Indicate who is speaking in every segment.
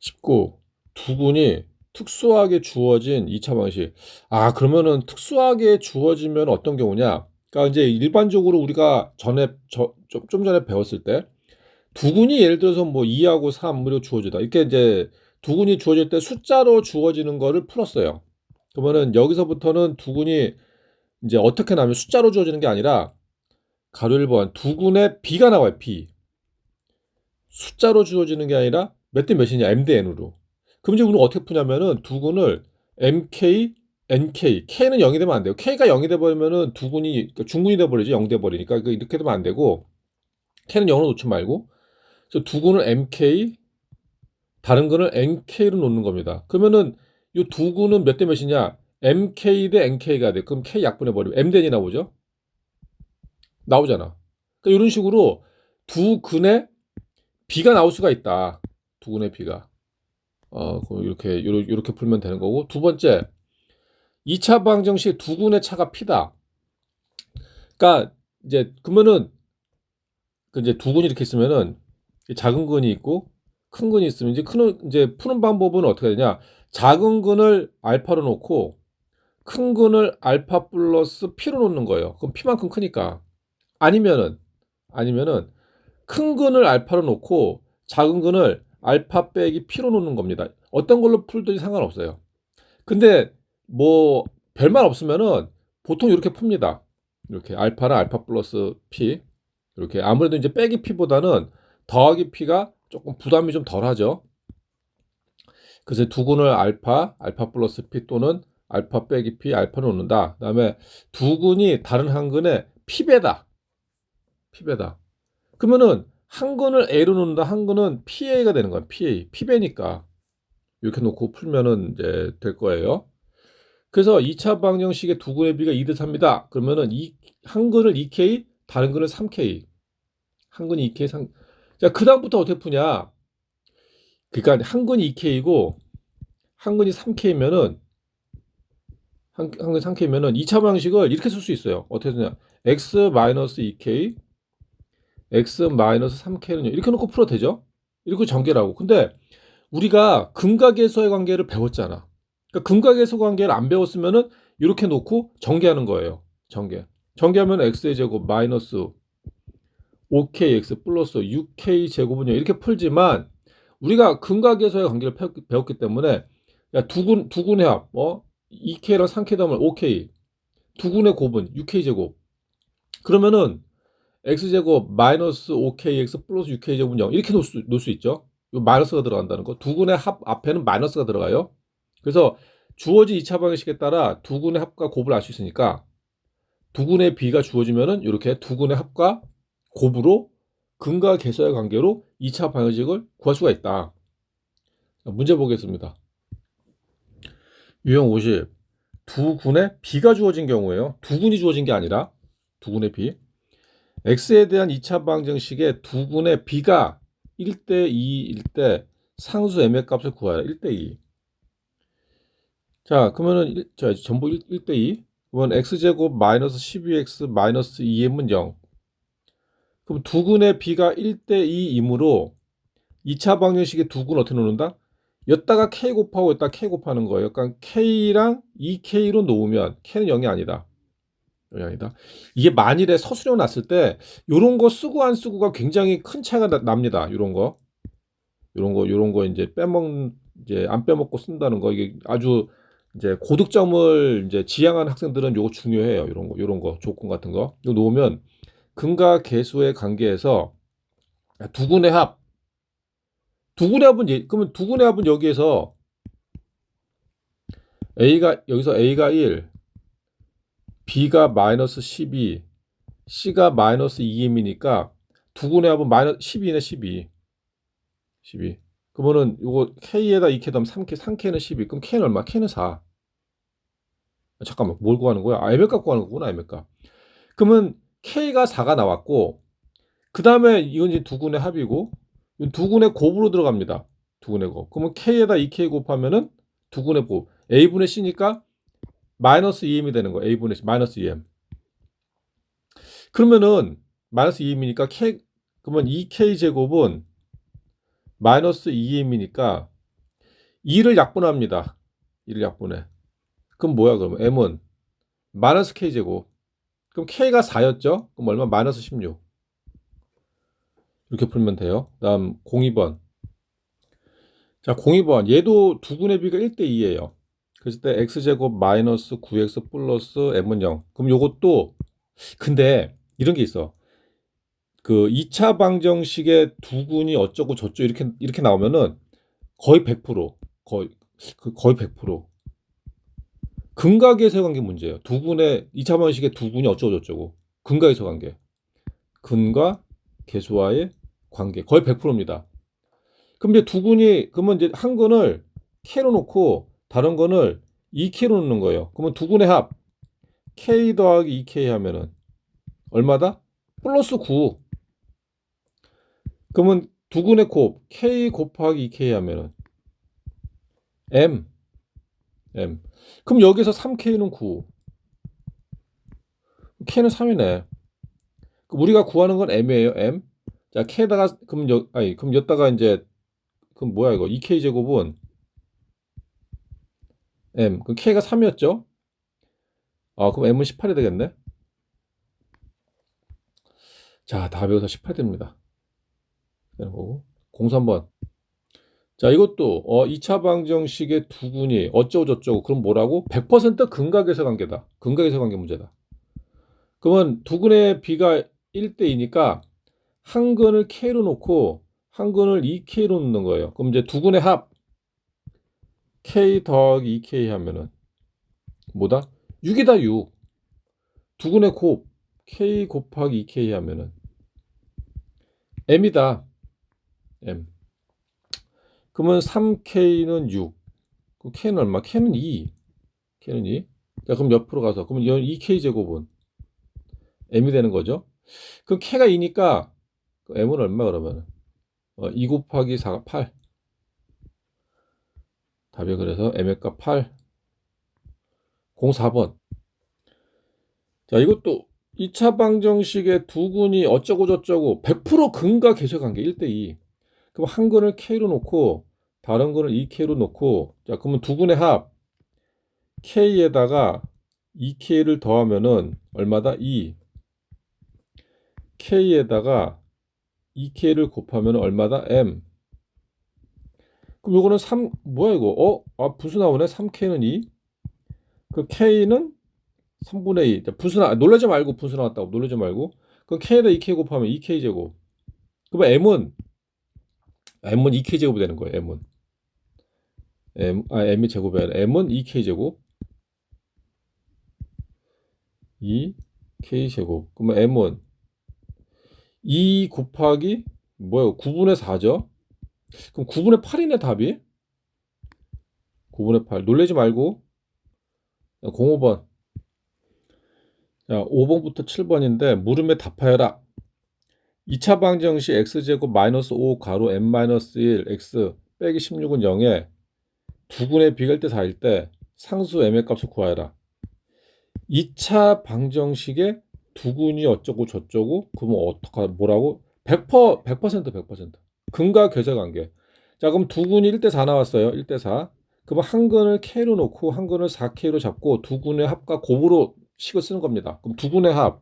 Speaker 1: 19. 두 군이 특수하게 주어진 2차 방식. 아, 그러면은 특수하게 주어지면 어떤 경우냐? 그러니까 이제 일반적으로 우리가 전에 저, 좀, 좀 전에 배웠을 때 두 군이 예를 들어서 뭐 2하고 3 그리고 주어지다. 이렇게 이제 두 군이 주어질 때 숫자로 주어지는 거를 풀었어요. 그러면은 여기서부터는 두 군이 이제 어떻게 나면 숫자로 주어지는 게 아니라 가로 1번 두 군의 b가 나와요. b. 숫자로 주어지는 게 아니라 몇 대 몇이냐? m 대 n으로. 그럼 이제 우리는 어떻게 푸냐면은 두 군을 mk, nk, k는 0이 되면 안 돼요. k가 0이 돼 버리면은 두 군이 그러니까 중군이 돼 버리죠. 0 돼 버리니까 그 이렇게 되면 안 되고 k는 0으로 놓지 말고 그래서 두군을 mk 다른 거는 nk로 놓는 겁니다. 그러면은 이 두 군은 몇 대 몇이냐? mk 대 nk가 돼. 그럼 k 약분해 버리면 m 대이 나오죠. 나오잖아. 그러니까 이런 식으로 두 근의 b가 나올 수가 있다. 두 근의 b가. 어, 그럼 이렇게 요렇게, 요렇게 풀면 되는 거고 두 번째 2차 방정식 두 군의 차가 p다. 그러니까 이제 그러면은 그 이제 두 군이 이렇게 있으면은 작은 근이 있고 큰 근이 있으면 이제 큰 이제 푸는 방법은 어떻게 되냐? 작은 근을 알파로 놓고 큰 근을 알파 플러스 p로 놓는 거예요. 그럼 p만큼 크니까. 아니면은 아니면은 큰 근을 알파로 놓고 작은 근을 알파 빼기 p로 놓는 겁니다. 어떤 걸로 풀든지 상관없어요. 근데 뭐 별말 없으면은 보통 이렇게 풉니다. 이렇게 알파는 알파 플러스 p 이렇게 아무래도 이제 빼기 p보다는 더하기 p가 조금 부담이 좀 덜하죠. 그래서 두 군을 알파, 알파 플러스 p 또는 알파 빼기 p, 알파를 놓는다. 그다음에 두 군이 다른 한 근의 p배다. p배다. 그러면은 한 근을 a로 놓는다. 한 근은 pa가 되는 거야. pa, p배니까 이렇게 놓고 풀면은 이제 될 거예요. 그래서 2차 방정식의 두 근의 비가 2대 3이다. 그러면은 이 한 근을 2k, 다른 근을 3k. 한 근이 2k, 3. 자, 그다음부터 어떻게 푸냐? 그러니까 한 근이 2k이고 한 근이 3k면은 한, 한 근이 3k면은 2차 방식을 이렇게 쓸 수 있어요. 어떻게 쓰냐? x 2k x 3k는요. 이렇게 놓고 풀어도 되죠? 이렇게 전개라고. 근데 우리가 근각에서의 관계를 배웠잖아. 그러니까 근각에서 관계를 안 배웠으면은 이렇게 놓고 전개하는 거예요. 전개. 전개하면 x의 제곱 마이너스 5kx 플러스 6k 제곱은요. 이렇게 풀지만 우리가 근각에서의 관계를 배웠기 때문에 야, 두 군 두 군의 합, 뭐 2k랑 3k 더하면 5k. 두 군의 곱은 6k 제곱. 그러면은 x제곱 마이너스 5kx 플러스 6k 제곱은 0 이렇게 놓을 수, 놓을 수 있죠. 이거 마이너스가 들어간다는 거. 두 군의 합 앞에는 마이너스가 들어가요. 그래서 주어진 2차 방식에 따라 두 군의 합과 곱을 알 수 있으니까 두 군의 비가 주어지면은 이렇게 두 군의 합과 곱으로 근과 계수의 관계로 2차 방식을 구할 수가 있다. 문제 보겠습니다. 유형 50. 두 군의 비가 주어진 경우에요. 두 군이 주어진 게 아니라 두 군의 비. X에 대한 2차 방정식의 두 군의 b가 1대 2일 때 상수 m의 값을 구하라. 1대 2. 자, 그러면은 1, 자, 전부 1, 1대 2. 그러면 x제곱 마이너스 12x 마이너스 2m은 0. 그럼 두 군의 b가 1대 2이므로 2차 방정식의 두 군 어떻게 놓는다? 여기다가 k 곱하고 여기다가 k 곱하는 거예요. 그러니까 k랑 2k로 놓으면 k는 0이 아니다. 아니다. 이게 만일에 서술형 났을 때 요런 거 쓰고 안 쓰고가 굉장히 큰 차이가 납니다. 요런 거. 요런 거 요런 거 이제 빼먹 이제 안 빼먹고 쓴다는 거 이게 아주 이제 고득점을 이제 지향하는 학생들은 요거 중요해요. 이런 거, 이런 거, 조건 같은 거. 이거 놓으면 근과 계수의 관계에서 두 군의 합, 두 군의 합은 예, 그러면 두 군의 합은 여기에서 A가 여기서 A가 1, B가 마이너스 12, C가 마이너스 2m이니까 두 군의 합은 마이너스 12네 12. 12. 그러면은 이거 K에다 2K 더하면 3K, 3K는 12. 그럼 K는 얼마? K는 4. 잠깐만, 뭘 구하는 거야? 아, M값 구하는 거구나, M값. 그러면 K가 4가 나왔고, 그 다음에 이건 이제 두 군의 합이고, 두 군의 곱으로 들어갑니다. 두 군의 곱. 그러면 K에다 2K 곱하면은 두 군의 곱. A분의 C니까 마이너스 2M이 되는 거예요. A분의 C, 마이너스 2M. 그러면은 마이너스 2M이니까 K, 그러면 2K 제곱은 마이너스 2m이니까 2를 약분합니다. 2를 약분해. 그럼 뭐야 그러면 m은 마이너스 k제곱. 그럼 k가 4였죠? 그럼 얼마? 마이너스 16. 이렇게 풀면 돼요. 다음 02번. 자, 02번. 얘도 두분의 비가 1대 2예요. 그랬을 때 x제곱 마이너스 9x 플러스 m은 0. 그럼 요것도 근데 이런 게 있어. 그 2차 방정식의 두근이 어쩌고 저쩌고 이렇게 이렇게 나오면은 거의 100% 거의 그 거의 100% 근각에서 관계 문제예요. 두근의 2차 방정식의 두근이 어쩌고 저쩌고 근각에서 관계. 근과 계수와의 관계 거의 100%입니다. 그럼 이제 두근이 그러면 이제 한 근을 k로 놓고 다른 거를 2k로 놓는 거예요. 그러면 두근의 합 k 더하기 2k 하면은 얼마다? 플러스 9. 그러면 두근의 곱 k 곱하기 2k 하면은 m m. 그럼 여기서 3k는 9. k는 3이네. 우리가 구하는 건 m이에요. m. 자, k에다가 그럼 여 아니 그럼 여기다가 이제 그럼 뭐야 이거 2k 제곱은 m. 그럼 k가 3이었죠? 아, 그럼 m은 18이 되겠네. 자, 답이 여기서 18 됩니다. 거고. 03번. 자, 이것도 어 2차 방정식의 두근이 어쩌고 저쩌고 그럼 뭐라고? 100% 근각에서 관계다. 근각에서 관계 문제다. 그러면 두 근의 비가 1대 2니까 한 근을 k로 놓고 한 근을 2k로 놓는 거예요. 그럼 이제 두 근의 합 k 더하기 2k 하면은 뭐다? 6이다 6. 두근의 곱 k 곱하기 2k 하면은 m이다. m. 그러면 3k는 6. 그 k는 얼마? k는 2. k는 2. 자, 그럼 옆으로 가서 그러면 2k 제곱은 m이 되는 거죠. 그럼 k가 2니까 m은 얼마 그러면? 어, 2 곱하기 4가 8. 답이 그래서 m의 값 8. 04번. 자, 이것도 2차 방정식의 두 근이 어쩌고 저쩌고 100% 근과 계쇄 관계 1대 2. 그럼 한 근을 k로 놓고 다른 근을 2k로 놓고 자, 그러면 두 근의 합 k에다가 2k를 더하면은 얼마다? 2. k에다가 2k를 곱하면 얼마다? m. 그럼 요거는 3 뭐야 이거? 어? 아, 부수 나오네. 3k는 2. 그 k는 3분의 2. 자, 부수 나 놀라지 말고 부수 나왔다고 놀라지 말고. 그럼 k에다 2k 곱하면 2k 제곱. 그러면 m은 m은 2k 제곱이 되는 거예요. m은 m 아 m이 제곱이 아니라 m은 2k 제곱. 2k 제곱. 그러면 m은 2 곱하기 뭐예요? 9분의 4죠? 그럼 9분의 8이네 답이. 9분의 8. 놀라지 말고. 05번. 자, 5번부터 7번인데 물음에 답하여라. 2차 방정식 x제곱 마이너스 5 가로 m 마이너스 1 x 빼기 16은 0에 두근의 비가 1대 4일 때 상수 m의 값을 구하여라. 2차 방정식의 두근이 어쩌고 저쩌고 그러면 어떡하 뭐라고? 100% 100% 100% 근과 계쇄 관계. 자, 그럼 두근이 1대 4 나왔어요. 1대 4. 그럼 한 근을 k로 놓고 한 근을 4k로 잡고 두 근의 합과 곱으로 식을 쓰는 겁니다. 그럼 두 근의 합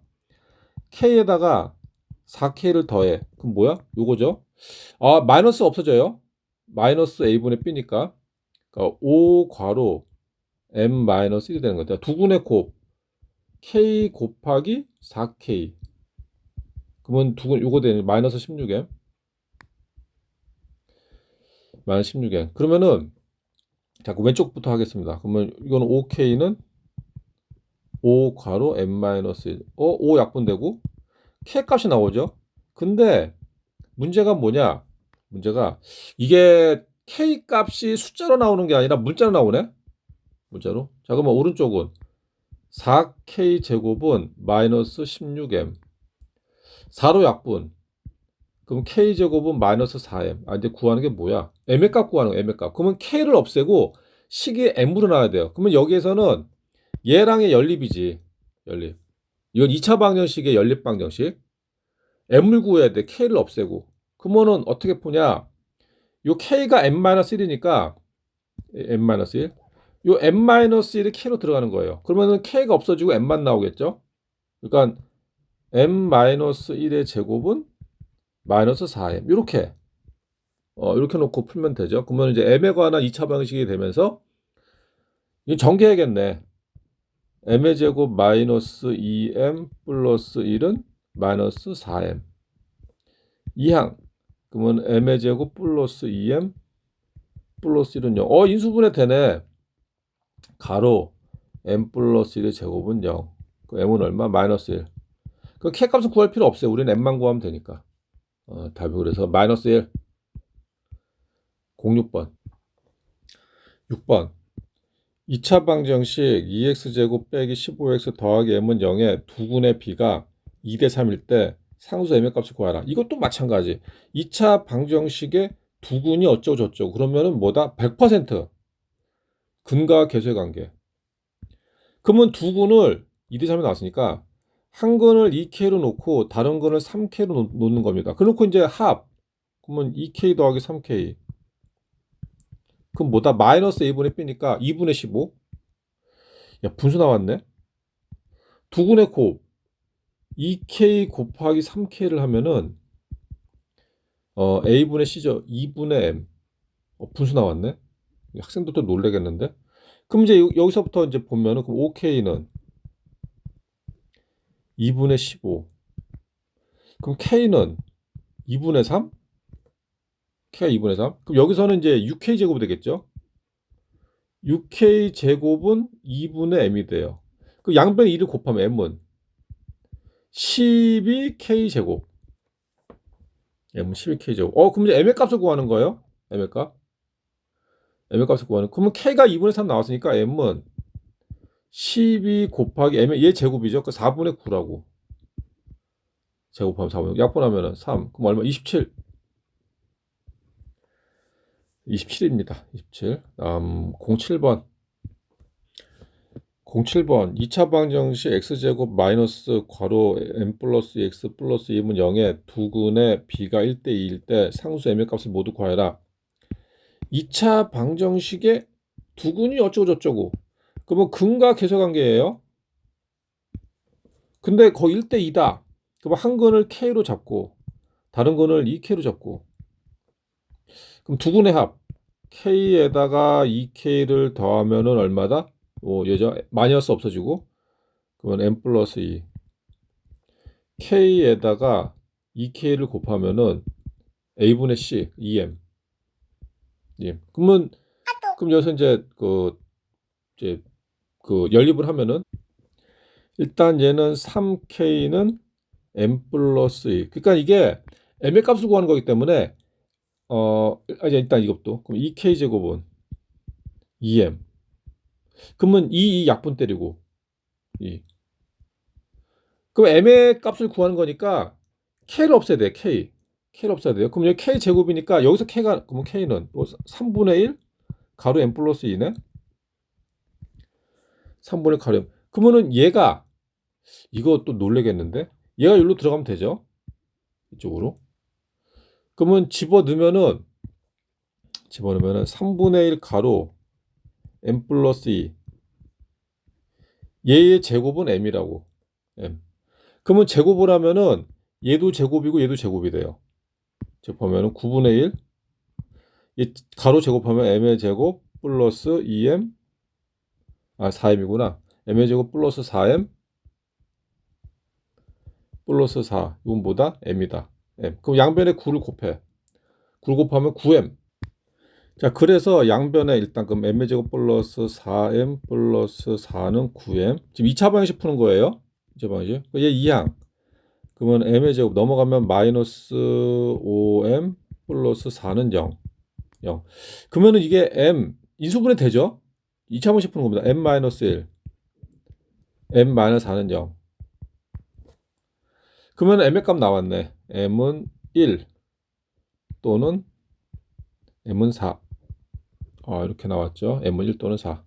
Speaker 1: k에다가 4k를 더해. 그럼 뭐야? 요거죠. 아, 마이너스 없어져요. 마이너스 a분의 b니까. 그러니까 5 괄호 m 마이너스 1이 되는 거죠. 두 근의 곱 k 곱하기 4k. 그러면 두 근, 요거 되는 마이너스 16m. 마이너스 16m. 그러면은 자, 그 왼쪽부터 하겠습니다. 그러면 이거는 5k는 5 괄호 m 마이너스 1. 어, 5 약분되고 k 값이 나오죠. 근데 문제가 뭐냐? 문제가 이게 k 값이 숫자로 나오는 게 아니라 문자로 나오네. 문자로. 자, 그러면 오른쪽은 4k 제곱은 마이너스 16m. 4로 약분. 그럼 k 제곱은 마이너스 4m. 아, 이제 구하는 게 뭐야? m의 값 구하는 거, m의 값. 그러면 k를 없애고 식이 m으로 나와야 돼요. 그러면 여기에서는 얘랑의 연립이지. 연립. 이건 2차 방정식의 연립 방정식. m을 구해야 돼. k를 없애고. 그러면은 어떻게 푸냐? 요 k가 m-1이니까 m-1. 요 m-1이 k로 들어가는 거예요. 그러면은 k가 없어지고 m만 나오겠죠? 그러니까 m-1의 제곱은 마이너스 4m. 이렇게 어, 이렇게 놓고 풀면 되죠. 그러면 이제 m에 관한 2차 방식이 되면서 이 전개해야겠네. m의 제곱 마이너스 2m 플러스 1은 마이너스 4m. 이항 그러면 m의 제곱 플러스 2m 플러스 1은 0. 어 인수분해 되네. 가로 m 플러스 1의 제곱은 0. 그 m은 얼마? 마이너스 1. 그 k 값은 구할 필요 없어요. 우리는 m만 구하면 되니까. 어, 답이 그래서 마이너스 1. 06번. 6번. 2차 방정식 2x제곱 빼기 15x 더하기 m은 0에 두 군의 b가 2대 3일 때 상수 m의 값을 구하라. 이것도 마찬가지. 2차 방정식의 두 군이 어쩌고 저쩌고 그러면은 뭐다? 100% 근과 계수의 관계. 그러면 두 군을 2대 3이 나왔으니까 한 근을 2K로 놓고 다른 근을 3K로 놓 는 겁니다. 그놓고 이제 합. 그러면 2K 더하기 3K. 그럼 뭐다? 마이너스 A분의 B니까 2분의 15. 야, 분수 나왔네? 두 군의 곱. 2K 곱하기 3K를 하면은 어, A분의 C죠. 2분의 M. 어, 분수 나왔네? 학생들도 놀래겠는데? 그럼 이제 여기서부터 이제 보면은 그럼 5K는 2분의 15. 그럼 K는 2분의 3? K가 2분의 3? 그럼 여기서는 이제 6K 제곱이 되겠죠? 6K 제곱은 2분의 M이 돼요. 그 양변에 2를 곱하면 M은 12K 제곱. M은 12K 제곱. 어, 그럼 이제 M의 값을 구하는 거예요? M의 값? M의 값을 구하는. 그러면 K가 2분의 3 나왔으니까 M은 12 곱하기 M의 얘 제곱이죠. 그 4분의 9라고. 제곱하면 4분의 9. 약분하면 3. 그럼 얼마? 27. 27입니다. 27. 다음 07번. 07번 2차 방정식 x제곱 마이너스 괄호 m 플러스 x 플러스 2은 0에 두 근의 b가 1대 2일 때 상수 m의 값을 모두 구하라. 2차 방정식의 두 근이 어쩌고 저쩌고 그러면 근과 계수 관계예요. 근데 거의 1대 2다. 그럼 한 근을 k로 잡고 다른 근을 2k로 잡고 그럼 두 군의 합 k에다가 2k를 더하면은 얼마다? 오, 예죠. 마이너스 없어지고 그러면 m 플러스 2 k에다가 2k를 곱하면은 a분의 c 2m 예. 그러면 그럼 여기서 이제 그 이제 그 연립을 하면은 일단 얘는 3k는 m 플러스 2 그러니까 이게 m의 값을 구하는 거기 때문에 어 이제 일단 이것도. 그럼 2k 제곱은 2m 그러면 2, 2 약분 때리고 2 그럼 m의 값을 구하는 거니까 k를 없애야 돼 k. K를 없애야 돼요. 그럼 여기 k 제곱이니까 여기서 k가 그러면 k는 3분의 1 가로 m 플러스 2네 3분의 가로 m 그러면은 얘가 또 놀래겠는데? 얘가 여기로 들어가면 되죠? 이쪽으로. 그러면 집어넣으면은 집어넣으면은 3분의 1 가로 m 플러스 2 얘의 제곱은 m이라고. M. 그러면 제곱을 하면은 얘도 제곱이고 얘도 제곱이 돼요. 제곱하면은 9분의 1 가로 제곱하면 m의 제곱 플러스 2m 아 4m이구나 m의 제곱 플러스 4m 플러스 4 이건 뭐다? m이다 m. 그럼 양변에 9를 곱해. 9를 곱하면 9m. 자, 그래서 양변에 일단 그럼 m의 제곱 플러스 4m 플러스 4는 9m. 지금 2차 방식 푸는 거예요. 2차 방식. 얘 2항. 그러면 m의 제곱 넘어가면 마이너스 5m 플러스 4는 0. 0. 그러면은 이게 m 인수분해 되죠? 2차 방식 푸는 겁니다. m 마이너스 1. m 마이너스 4는 0. 그러면 m의 값 나왔네. m은 1 또는 m은 4. 아, 이렇게 나왔죠. m은 1 또는 4.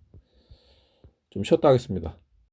Speaker 1: 좀 쉬었다 하겠습니다.